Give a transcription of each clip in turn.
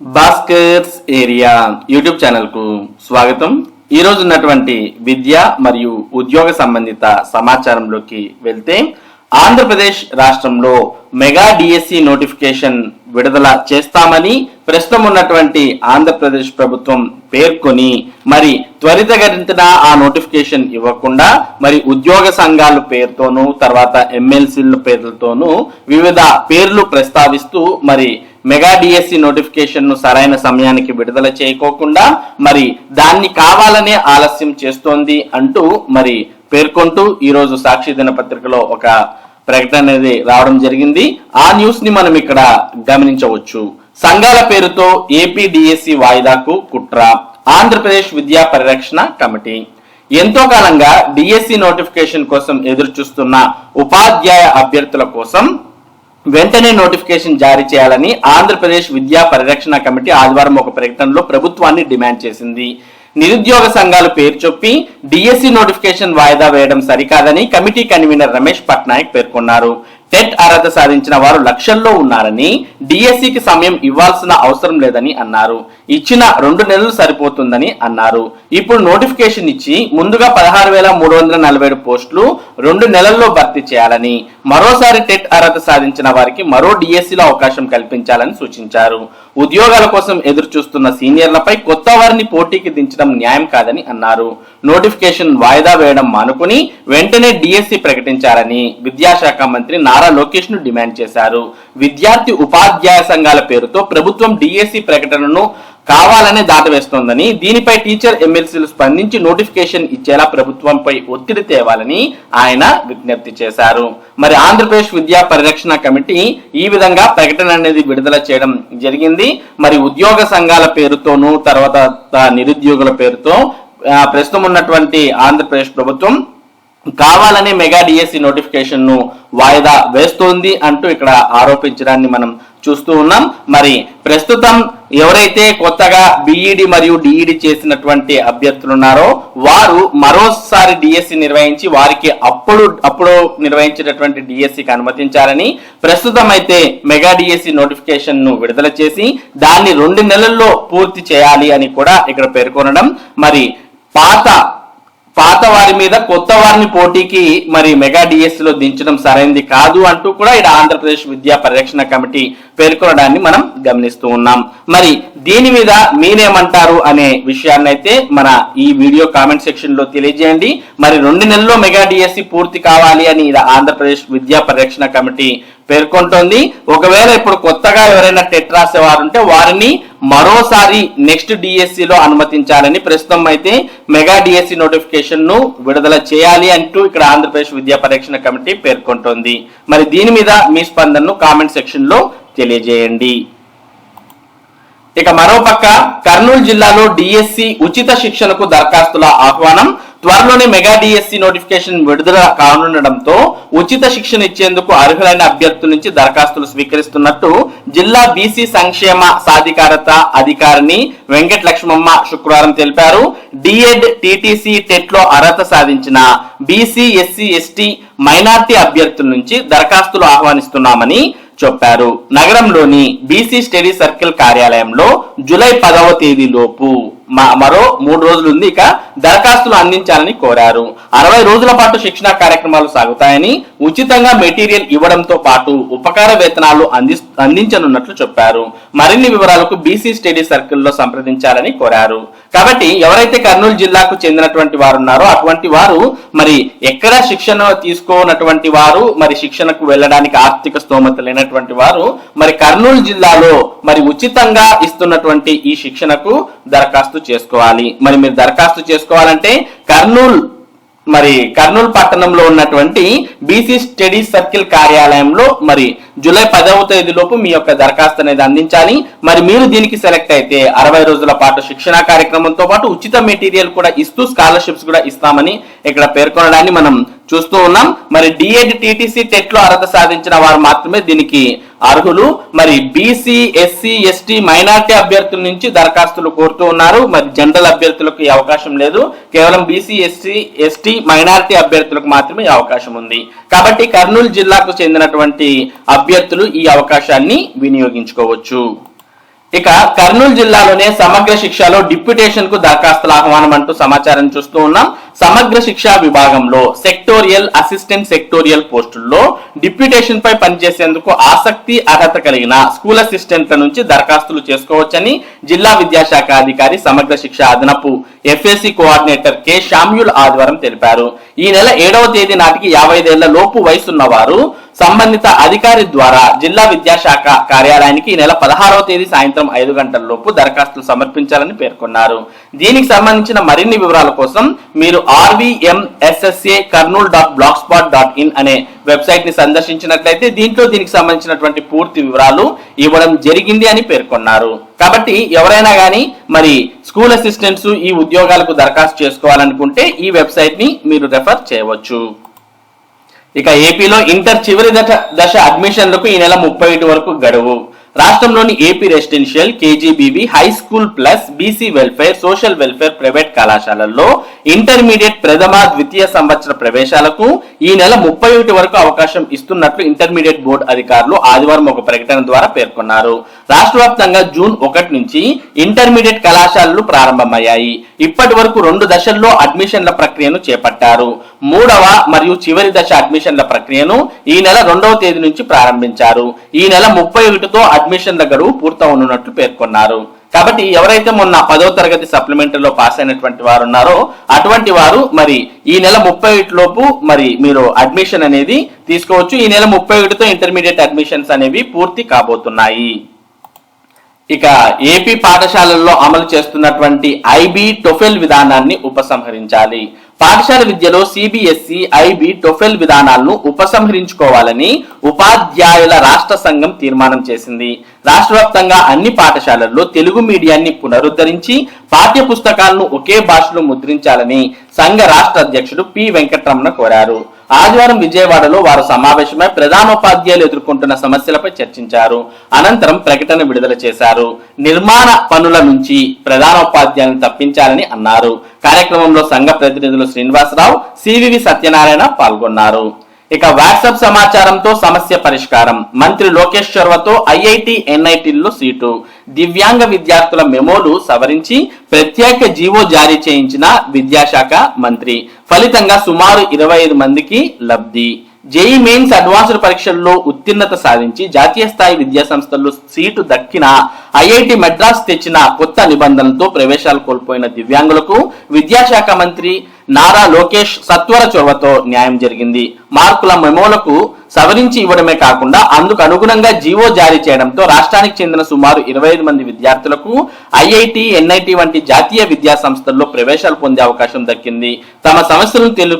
Bhaskar's area YouTube ఛానల్కు స్వాగతం. ఈ రోజు ఉన్నటువంటి విద్య మరియు ఉద్యోగ సంబంధిత సమాచారంలోకి వెళ్తే ఆంధ్రప్రదేశ్ రాష్ట్రంలో మెగా డిఎస్సి నోటిఫికేషన్ విడుదల చేస్తామని ప్రస్తుతం ఉన్నటువంటి ఆంధ్రప్రదేశ్ ప్రభుత్వం పేర్కొని మరి త్వరితగతిన ఆ నోటిఫికేషన్ ఇవ్వకుండా మరి ఉద్యోగ సంఘాల పేరుతోనూ తర్వాత ఎమ్మెల్సీల పేర్లతోనూ వివిధ పేర్లు ప్రస్తావిస్తూ మరి మెగా డిఎస్సి నోటిఫికేషన్ను సరైన సమయానికి విడుదల చేయకోకుండా మరి దాన్ని కావాలనే ఆలస్యం చేస్తోంది అంటూ మరి పేర్కొంటూ ఈరోజు సాక్షి దినపత్రికలో ఒక ప్రకటన అనేది రావడం జరిగింది. ఆ న్యూస్ని మనం ఇక్కడ గమనించవచ్చు. సంఘాల పేరుతో ఏపీ డిఎస్సి వాయిదాకు కుట్ర. ఆంధ్రప్రదేశ్ విద్యా పరిరక్షణ కమిటీ. ఎంతో కాలంగా డిఎస్సి నోటిఫికేషన్ కోసం ఎదురు చూస్తున్న ఉపాధ్యాయ అభ్యర్థుల కోసం వెంటనే నోటిఫికేషన్ జారీ చేయాలని ఆంధ్రప్రదేశ్ విద్యా పరిరక్షణ కమిటీ ఆదివారం ఒక ప్రకటనలో ప్రభుత్వాన్ని డిమాండ్ చేసింది. నిరుద్యోగ సంఘాలు పేరు చొప్పి డిఎస్సి నోటిఫికేషన్ వాయిదా వేయడం సరికాదని కమిటీ కన్వీనర్ రమేష్ పట్నాయక్ పేర్కొన్నారు. టెట్ అర్హత సాధించిన వారు లక్షల్లో ఉన్నారని డిఎస్సికి సమయం ఇవ్వాల్సిన అవసరం లేదని అన్నారు. ఇచ్చిన రెండు నెలలు సరిపోతుందని అన్నారు. ఇప్పుడు నోటిఫికేషన్ ఇచ్చి ముందుగా పదహారు వేల మూడు వందల నలభై ఏడు పోస్టులు రెండు నెలల్లో భర్తీ చేయాలని మరోసారి టెట్ అర్హత సాధించిన వారికి మరో డిఎస్సిలో అవకాశం కల్పించాలని సూచించారు. ఉద్యోగాల కోసం ఎదురు చూస్తున్న సీనియర్లపై కొత్త వారిని పోటీకి దించడం న్యాయం కాదని అన్నారు. నోటిఫికేషన్ వాయిదా వేయడం మానుకుని వెంటనే డిఎస్సి ప్రకటించాలని విద్యాశాఖ మంత్రి నారా లోకేష్ను డిమాండ్ చేశారు. విద్యార్థి ఉపాధ్యాయ సంఘాల పేరుతో ప్రభుత్వం డిఎస్సి ప్రకటనను కావాలనే దాటవేస్తోందని దీనిపై టీచర్ ఎమ్మెల్సీలు స్పందించి నోటిఫికేషన్ ఇచ్చేలా ప్రభుత్వంపై ఒత్తిడి తేవాలని ఆయన విజ్ఞప్తి చేశారు. మరి ఆంధ్రప్రదేశ్ విద్యా పరిరక్షణ కమిటీ ఈ విధంగా ప్రకటన అనేది విడుదల చేయడం జరిగింది. మరి ఉద్యోగ సంఘాల పేరుతోనూ తర్వాత నిరుద్యోగుల పేరుతో ప్రస్తుతం ఉన్నటువంటి ఆంధ్రప్రదేశ్ ప్రభుత్వం కావాలనే మెగా డిఎస్సి నోటిఫికేషన్ను వాయిదా వేస్తోంది అంటూ ఇక్కడ ఆరోపించడాన్ని మనం చూస్తూ ఉన్నాం. మరి ప్రస్తుతం ఎవరైతే కొత్తగా బిఈడి మరియు డిఈడి చేసినటువంటి అభ్యర్థులు ఉన్నారో వారు మరోసారి డిఎస్సి నిర్వహించి వారికి అప్పుడు అప్పుడు నిర్వహించేటటువంటి డిఎస్సికి అనుమతించాలని ప్రస్తుతం అయితే మెగా డిఎస్సి నోటిఫికేషన్ను విడుదల చేసి దాన్ని రెండు నెలల్లో పూర్తి చేయాలి అని కూడా ఇక్కడ పేర్కొనడం. మరి పాత పాత వారి మీద కొత్త వారిని పోటీకి మరి మెగా డిఎస్సి లో దించడం సరైంది కాదు అంటూ కూడా ఇక్కడ ఆంధ్రప్రదేశ్ విద్యా పరిరక్షణ కమిటీ పేర్కొనడాన్ని మనం గమనిస్తూ ఉన్నాం. మరి దీని మీద మీరేమంటారు అనే విషయాన్ని అయితే మన ఈ వీడియో కామెంట్ సెక్షన్లో తెలియజేయండి. మరి రెండు నెలల్లో మెగా డిఎస్సి పూర్తి కావాలి అని ఇలా ఆంధ్రప్రదేశ్ విద్యా పరిరక్షణ కమిటీ పేర్కొంటోంది. ఒకవేళ ఇప్పుడు కొత్తగా ఎవరైనా టెట్ రాసే వారు ఉంటే వారిని మరోసారి నెక్స్ట్ డిఎస్సి లో అనుమతించాలని ప్రస్తుతం అయితే మెగా డిఎస్సి నోటిఫికేషన్ను విడుదల చేయాలి అంటూ ఇక్కడ ఆంధ్రప్రదేశ్ విద్యా పరీక్షణ కమిటీ పేర్కొంటోంది. మరి దీని మీద మీ స్పందనను కామెంట్ సెక్షన్లో తెలియజేయండి. ఇక మరోపక్క కర్నూలు జిల్లాలో డిఎస్సి ఉచిత శిక్షణకు దరఖాస్తుల ఆహ్వానం త్వరలోనే మెగా డిఎస్సి నోటిఫికేషన్ విడుదల కానుండడంతో ఉచిత శిక్షణ ఇచ్చేందుకు అర్హులైన అభ్యర్థుల నుంచి దరఖాస్తులు స్వీకరిస్తున్నట్టు జిల్లా బీసీ సంక్షేమ సాధికారత అధికారిని వెంకట లక్ష్మమ్మ శుక్రవారం తెలిపారు. డిఎడ్ టీటీసీ టెట్లో అర్హత సాధించిన బీసీ ఎస్సీ ఎస్టీ మైనార్టీ అభ్యర్థుల నుంచి దరఖాస్తులు ఆహ్వానిస్తున్నామని చెప్పారు. నగరంలోని బీసీ స్టడీ సర్కిల్ కార్యాలయంలో జూలై పదవ తేదీలోపు లోపు. మరో మూడు రోజులు ఉంది. ఇక దరఖాస్తులు అందించాలని కోరారు. అరవై రోజుల పాటు శిక్షణ కార్యక్రమాలు సాగుతాయని ఉచితంగా మెటీరియల్ ఇవ్వడంతో పాటు ఉపకార వేతనాలు అంది అందించనున్నట్లు చెప్పారు. మరిన్ని వివరాలకు బీసీ స్టడీ సర్కిల్లో సంప్రదించాలని కోరారు. కాబట్టి ఎవరైతే కర్నూలు జిల్లాకు చెందినటువంటి వారు ఉన్నారో అటువంటి వారు మరి ఎక్కడ శిక్షణ తీసుకోనటువంటి వారు మరి శిక్షణకు వెళ్ళడానికి ఆర్థిక స్తోమత లేనటువంటి వారు మరి కర్నూలు జిల్లాలో మరి ఉచితంగా ఇస్తున్నటువంటి ఈ శిక్షణకు దరఖాస్తు చేసుకోవాలి. మరి మీరు దరఖాస్తు చేసుకోవాలంటే కర్నూలు మరి కర్నూలు పట్టణంలో ఉన్నటువంటి బీసీ స్టడీ సర్కిల్ కార్యాలయంలో మరి జూలై పదవ తేదీలోపు మీ యొక్క దరఖాస్తు అనేది అందించాలి. మరి మీరు దీనికి సెలెక్ట్ అయితే అరవై రోజుల పాటు శిక్షణ కార్యక్రమంతో పాటు ఉచిత మెటీరియల్ కూడా ఇస్తూ స్కాలర్షిప్స్ కూడా ఇస్తామని ఇక్కడ పేర్కొనడాన్ని మనం చూస్తూ ఉన్నాం. మరి డిఎడ్ టీటీసీ టెట్లో అర్హత సాధించిన వారు మాత్రమే దీనికి అర్హులు. మరి బీసీ ఎస్సీ ఎస్టీ మైనార్టీ అభ్యర్థుల నుంచి దరఖాస్తులు కోరుతూ ఉన్నారు. మరి జనరల్ అభ్యర్థులకు ఈ అవకాశం లేదు. కేవలం బీసీ ఎస్సీ ఎస్టీ మైనార్టీ అభ్యర్థులకు మాత్రమే ఈ అవకాశం ఉంది. కాబట్టి కర్నూలు జిల్లాకు చెందినటువంటి అభ్యర్థులు ఈ అవకాశాన్ని వినియోగించుకోవచ్చు. ఇక కర్నూలు జిల్లాలోనే సమగ్ర శిక్షలో డిప్యుటేషన్కు దరఖాస్తుల ఆహ్వానం అంటూ సమాచారం చూస్తూ ఉన్నాం. సమగ్ర శిక్షా విభాగంలో సెక్టోరియల్ అసిస్టెంట్ సెక్టోరియల్ పోస్టుల్లో డిప్యుటేషన్ పై పనిచేసేందుకు ఆసక్తి అర్హత కలిగిన స్కూల్ అసిస్టెంట్ల నుంచి దరఖాస్తులు చేసుకోవచ్చని జిల్లా విద్యాశాఖ అధికారి సమగ్ర శిక్ష అదనపు ఎఫ్ఎస్సి కోఆర్డినేటర్ కె. షామ్యుల్ ఆదివారం తెలిపారు. ఈ నెల ఏడవ తేదీ నాటికి యాభై ఐదేళ్ళ లోపు వయసున్న వారు సంబంధిత అధికారి ద్వారా జిల్లా విద్యాశాఖ కార్యాలయానికి ఈ నెల పదహారవ తేదీ సాయంత్రం ఐదు గంటల లోపు దరఖాస్తులు సమర్పించాలని పేర్కొన్నారు. దీనికి సంబంధించిన మరిన్ని వివరాల కోసం మీరు RVMSSA Kurnool dot blog spot dot in అనే వెబ్సైట్ని సందర్శించినట్లయితే దీంట్లో దీనికి సంబంధించినటువంటి పూర్తి వివరాలు ఇవ్వడం జరిగింది అని పేర్కొన్నారు. కాబట్టి ఎవరైనా కానీ మరి స్కూల్ అసిస్టెంట్స్ ఈ ఉద్యోగాలకు దరఖాస్తు చేసుకోవాలనుకుంటే ఈ వెబ్సైట్ని మీరు రెఫర్ చేయవచ్చు. ఇక ఏపీలో ఇంటర్ చివరి దశ దశ అడ్మిషన్లకు ఈ నెల ముప్పై ఒకటి వరకు గడువు. రాష్ట్రంలోని AP residential KGBV high school plus BC welfare social welfare private కళాశాలల్లో ఇంటర్మీడియట్ ప్రథమ ద్వితీయ సంవత్సర ప్రవేశాలకు ఈ నెల ముప్పై ఒకటి వరకు అవకాశం ఇస్తున్నట్లు ఇంటర్మీడియట్ బోర్డు అధికారులు ఆదివారం ఒక ప్రకటన ద్వారా పేర్కొన్నారు. రాష్ట్ర వ్యాప్తంగా జూన్ ఒకటి నుంచి ఇంటర్మీడియట్ కళాశాలలు ప్రారంభమయ్యాయి. ఇప్పటి వరకు రెండు దశల్లో అడ్మిషన్ల ప్రక్రియను చేపట్టారు. మూడవ మరియు చివరి దశ అడ్మిషన్ల ప్రక్రియను ఈ నెల రెండవ తేదీ నుంచి ప్రారంభించారు. ఈ నెల ముప్పై ఒకటితో అడ్మిషన్ల గడువు పూర్తవనున్నట్లు పేర్కొన్నారు. కాబట్టి ఎవరైతే మొన్న పదో తరగతి సప్లిమెంటరీలో పాస్ అయినటువంటి వారు ఉన్నారో అటువంటి వారు మరి ఈ నెల ముప్పై లోపు మరి మీరు అడ్మిషన్ అనేది తీసుకోవచ్చు. ఈ నెల ముప్పై ఒకటితో ఇంటర్మీడియట్ అడ్మిషన్స్ అనేవి పూర్తి కాబోతున్నాయి. ఇక ఏపీ పాఠశాలల్లో అమలు చేస్తున్నటువంటి ఐబీ టొఫెల్ విధానాన్ని ఉపసంహరించాలి. పాఠశాల విద్యలో సిబిఎస్ఈ ఐబీ టొఫెల్ విధానాలను ఉపసంహరించుకోవాలని ఉపాధ్యాయుల రాష్ట్ర సంఘం తీర్మానం చేసింది. రాష్ట్ర వ్యాప్తంగా అన్ని పాఠశాలల్లో తెలుగు మీడియాన్ని పునరుద్ధరించి పాఠ్య పుస్తకాలను ఒకే భాషలో ముద్రించాలని సంఘ రాష్ట్ర అధ్యక్షుడు పి వెంకటరమణ కోరారు. ఆదివారం విజయవాడలో వారు సమావేశమై ప్రధానోపాధ్యాయులు ఎదుర్కొంటున్న సమస్యలపై చర్చించారు. అనంతరం ప్రకటన విడుదల చేశారు. నిర్మాణ పనుల నుంచి ప్రధానోపాధ్యాయులను తప్పించాలని అన్నారు. కార్యక్రమంలో సంఘ ప్రతినిధులు శ్రీనివాసరావు సివివి సత్యనారాయణ పాల్గొన్నారు. ఇక వాట్సాప్ సమాచారంతో సమస్య పరిష్కారం. మంత్రి లోకేష్ చొరవతో ఐఐటి ఎన్ఐటిల్లో సీటు. దివ్యాంగ విద్యార్థుల మెమోలు సవరించి ప్రత్యేక జీవో జారీ చేయించిన విద్యాశాఖ మంత్రి. ఫలితంగా సుమారు ఇరవై ఐదు మందికి లబ్ధి. జేఈ మెయిన్స్ అడ్వాన్స్డ్ పరీక్షల్లో ఉత్తీర్ణత సాధించి జాతీయ స్థాయి విద్యా సంస్థల్లో సీటు దక్కిన ఐఐటి మెడ్రాస్ తెచ్చిన కొత్త నిబంధనలతో ప్రవేశాలు కోల్పోయిన దివ్యాంగులకు విద్యాశాఖ మంత్రి నారా లోకేష్ సత్వర చొరవతో న్యాయం జరిగింది. మార్కుల మెమోలకు సవరించి ఇవ్వడమే కాకుండా అందుకు అనుగుణంగా జీవో జారీ చేయడంతో రాష్ట్రానికి చెందిన సుమారు ఇరవై ఐదు మంది విద్యార్థులకు ఐఐటి ఎన్ఐటి వంటి జాతీయ విద్యా సంస్థల్లో ప్రవేశాలు పొందే అవకాశం దక్కింది. తమ సమస్యలను తెలు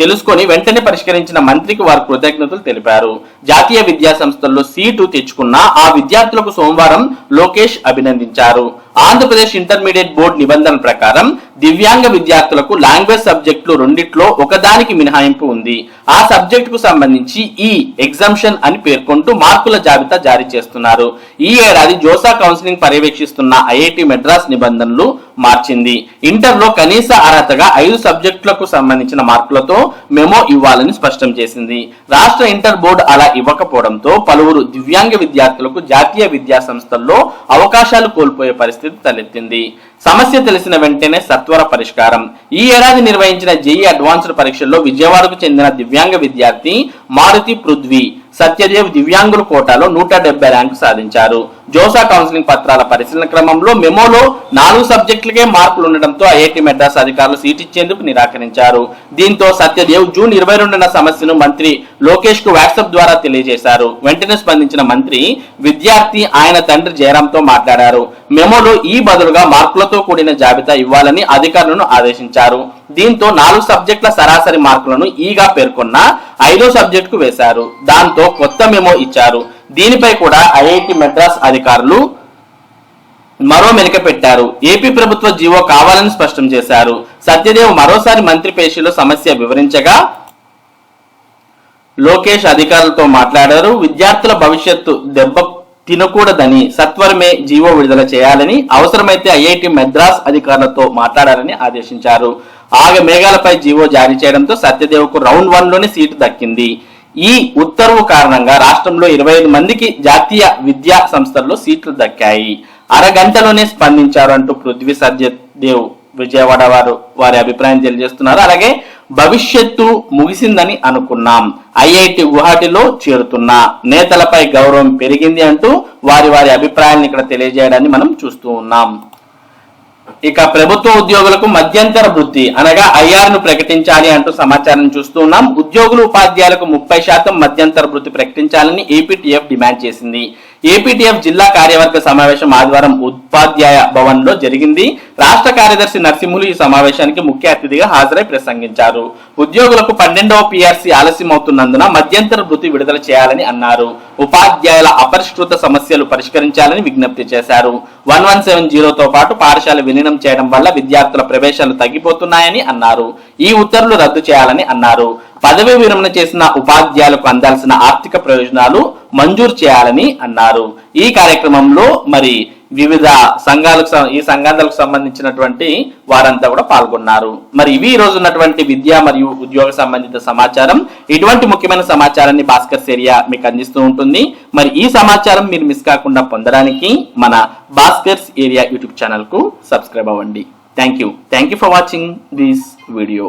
తెలుసుకొని వెంటనే పరిష్కరించిన మంత్రికి వారు కృతజ్ఞతలు తెలిపారు. జాతీయ విద్యా సంస్థల్లో సీటు తెచ్చుకున్న ఆ విద్యార్థులకు సోమవారం లోకేష్ అభినందించారు. ఆంధ్రప్రదేశ్ ఇంటర్మీడియట్ బోర్డు నిబంధనల ప్రకారం దివ్యాంగ విద్యార్థులకు లాంగ్వేజ్ సబ్జెక్టులు రెండిట్లో ఒకదానికి మినహాయింపు ఉంది. ఆ సబ్జెక్టుకు సంబంధించి ఈ ఎగ్జామ్షన్ అని పేర్కొంటూ మార్కుల జాబితా జారీ చేస్తున్నారు. ఈ ఏడాది జోసా కౌన్సిలింగ్ పర్యవేక్షిస్తున్న ఐఐటి మెడ్రాస్ నిబంధనలు మార్చింది. ఇంటర్లో కనీస అర్హతగా ఐదు సబ్జెక్టులకు సంబంధించిన మార్కులతో మెమో ఇవ్వాలని స్పష్టం చేసింది. రాష్ట్ర ఇంటర్ బోర్డు అలా ఇవ్వకపోవడంతో పలువురు దివ్యాంగ విద్యార్థులకు జాతీయ విద్యా సంస్థల్లో అవకాశాలు కోల్పోయే పరిస్థితి తలెత్తింది. సమస్య తెలిసిన వెంటనే సత్వర పరిష్కారం. ఈ ఏడాది నిర్వహించిన జేఈ అడ్వాన్స్డ్ పరీక్షల్లో విజయవాడకు చెందిన దివ్యాంగ విద్యార్థి మారుతి పృథ్వీ. సత్యదేవ్ దివ్యాంగుల కోటాలో నూట డెబ్బై ర్యాంకు సాధించారు. జోసా కౌన్సిలింగ్ పత్రాల పరిశీలన క్రమంలో మెమోలో నాలుగు సబ్జెక్టులకే మార్కులు ఉండడంతో ఐఐటి మెడ్రాస్ అధికారులు సీట్ ఇచ్చేందుకు నిరాకరించారు. దీంతో సత్యదేవ్ జూన్ ఇరవై రెండున సమస్యను మంత్రి లోకేష్కు వాట్సాప్ ద్వారా తెలియజేశారు. వెంటనే స్పందించిన మంత్రి విద్యార్థి ఆయన తండ్రి జయరాంతో మాట్లాడారు. మెమోలో ఈ బదులుగా మార్కులతో కూడిన జాబితా ఇవ్వాలని అధికారులను ఆదేశించారు. దీంతో నాలుగు సబ్జెక్టుల సరాసరి మార్కులను ఈగా పేర్కొన్న ఐదో సబ్జెక్టుకు వేశారు. దాంతో కొత్త మెమో ఇచ్చారు. దీనిపై కూడా ఐఐటి మెడ్రాస్ అధికారులు మరో మెలిక పెట్టారు. ఏపీ ప్రభుత్వ జీవో కావాలని స్పష్టం చేశారు. సత్యదేవ్ మరోసారి మంత్రి పేషీలో సమస్య వివరించగా లోకేష్ అధికారులతో మాట్లాడారు. విద్యార్థుల భవిష్యత్తు దెబ్బ తినకూడదని సత్వరమే జీవో విడుదల చేయాలని అవసరమైతే ఐఐటి మెద్రాస్ అధికారులతో మాట్లాడాలని ఆదేశించారు. ఆగ మేఘాలపై జీవో జారీ చేయడంతో సత్యదేవ్కు రౌండ్ వన్లోనే సీటు దక్కింది. ఈ ఉత్తర్వు కారణంగా రాష్ట్రంలో ఇరవై ఐదు మందికి జాతీయ విద్యా సంస్థల్లో సీట్లు దక్కాయి. అరగంటలోనే స్పందించారు అంటూ పృథ్వీ సత్యదేవ్ విజయవాడ వారు వారి అభిప్రాయం తెలియజేస్తున్నారు. అలాగే భవిష్యత్తు ముగిసిందని అనుకున్నాం. ఐఐటి గుహాటిలో చేరుతున్నా. నేతలపై గౌరవం పెరిగింది అంటూ వారి వారి అభిప్రాయాన్ని ఇక్కడ తెలియజేయడాన్ని మనం చూస్తూ ఉన్నాం. ఇక ప్రభుత్వ ఉద్యోగులకు మధ్యంతర వృత్తి అనగా ఐఆర్ను ప్రకటించాలి అంటూ సమాచారం చూస్తూ ఉన్నాం. ఉద్యోగులు ఉపాధ్యాయులకు ముప్పై శాతం మధ్యంతర వృత్తి ప్రకటించాలని ఏపీటీఎఫ్ డిమాండ్ చేసింది. ఏపీటీఎఫ్ జిల్లా కార్యవర్గ సమావేశం ఆదివారం ఉపాధ్యాయ భవన్లో జరిగింది. రాష్ట్ర కార్యదర్శి నరసింహులు ఈ సమావేశానికి ముఖ్య అతిథిగా హాజరై ప్రసంగించారు. ఉద్యోగులకు పన్నెండవ పీఆర్సీ ఆలస్యం అవుతున్నందున మధ్యంతర వృత్తి విడుదల చేయాలని అన్నారు. ఉపాధ్యాయుల అపరిష్కృత సమస్యలు పరిష్కరించాలని విజ్ఞప్తి చేశారు. వన్ వన్ సెవెన్ జీరోతో పాటు పాఠశాల విలీనం చేయడం వల్ల విద్యార్థుల ప్రవేశాలు తగ్గిపోతున్నాయని అన్నారు. ఈ ఉత్తర్వులు రద్దు చేయాలని అన్నారు. పదవి విరమణ చేసిన ఉపాధ్యాయులకు అందాల్సిన ఆర్థిక ప్రయోజనాలు మంజూరు చేయాలని అన్నారు. ఈ కార్యక్రమంలో మరి వివిధ సంఘాలకు ఈ సంఘాలకు సంబంధించినటువంటి వారంతా కూడా పాల్గొన్నారు. మరి ఇవి ఈ రోజు ఉన్నటువంటి విద్య మరియు ఉద్యోగ సంబంధిత సమాచారం. ఇటువంటి ముఖ్యమైన సమాచారాన్ని భాస్కర్ ఏరియా మీకు అందిస్తూ ఉంటుంది. మరి ఈ సమాచారం మీరు మిస్ కాకుండా పొందడానికి మన భాస్కర్స్ ఏరియా యూట్యూబ్ ఛానల్కు సబ్స్క్రైబ్ అవ్వండి. Thank you thank you for watching this video.